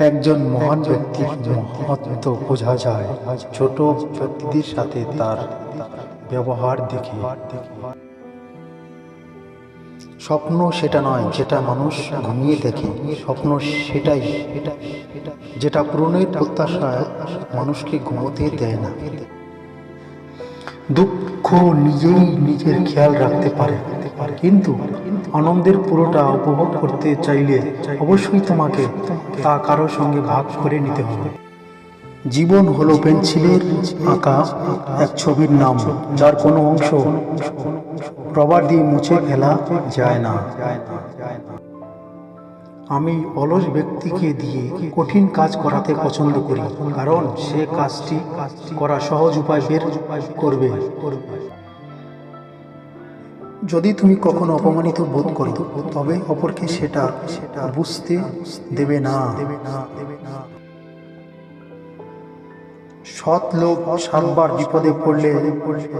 একজন মহান ব্যক্তির মহত্ব বোঝা যায়। ছোট ব্যক্তিদের সাথে তার ব্যবহার দেখে। স্বপ্ন সেটা নয় যেটা মানুষ ঘুমিয়ে দেখে। স্বপ্ন সেটাই। যেটা পূরণের প্রত্যাশায় মানুষকে ঘুমোতে দেয় না। দুঃখ নিজেই নিজের খেয়াল রাখতে পারে। কিন্তু আনন্দের পুরোটা উপভোগ করতে চাইলে অবশ্যই তোমাকে তা কারও সঙ্গে ভাগ করে নিতে হবে। জীবন হলো পেন্সিলের আঁকা এক ছবির নাম, যার কোনো অংশ রবার দিয়ে মুছে ফেলা যায় না। আমি অলস ব্যক্তিকে দিয়ে কঠিন কাজ করাতে পছন্দ করি, কারণ সে কাজটি করা সহজ উপায় বের করবে। যদি তুমি কখনো অপমানিত বোধ করো, তবে অপরকে সেটা সেটা বুঝতে দেবে না। সৎ লোক সাতবার বিপদে পড়লে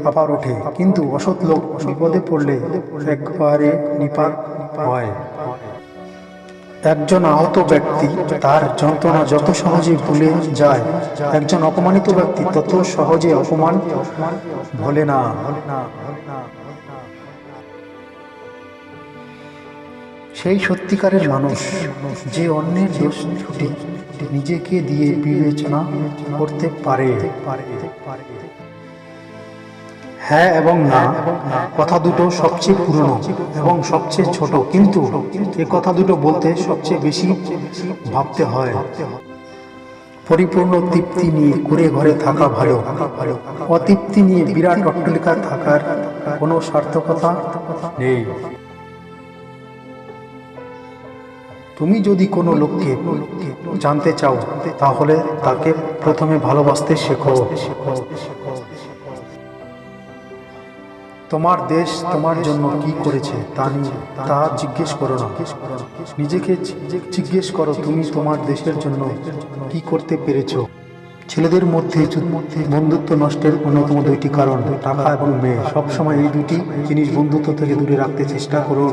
আবার ওঠে, কিন্তু অসৎ লোক বিপদে পড়লে একবারে নিপাত হয়। একজন আহত ব্যক্তি, তার যন্ত্রণা যত সহজে ভুলে যায়, একজন অপমানিত ব্যক্তি তত সহজে অপমান ভোলে না। সেই সত্যিকারের মানুষ যে অন্যের দোষ ত্রুটি নিজেকে দিয়ে বিবেচনা করতে পারে। হ্যাঁ এবং না, কথা দুটো সবচেয়ে পুরনো এবং সবচেয়ে ছোট, কিন্তু এ কথা দুটো বলতে সবচেয়ে বেশি ভাবতে হয়। পরিপূর্ণ তৃপ্তি নিয়ে কুড়ে ঘরে থাকা ভালো, অতৃপ্তি নিয়ে বিরাট অট্টলিকা থাকার কোনো সার্থকতা নেই। তুমি যদি কোনো লোককে জানতে চাও, তাহলে তাকে প্রথমে ভালোবাসতে শেখো। তোমার দেশ তোমার জন্য কি করেছে, তা নিয়ে তা জিজ্ঞেস করো না। নিজেকে জিজ্ঞেস করো, তুমি তোমার দেশের জন্য কি করতে পেরেছ। ছেলেদের মধ্যে বন্ধুত্ব নষ্টের অন্যতম দুইটি কারণ, টাকা এবং মেয়ে। সবসময় এই দুটি জিনিস বন্ধুত্ব থেকে দূরে রাখতে চেষ্টা করুন।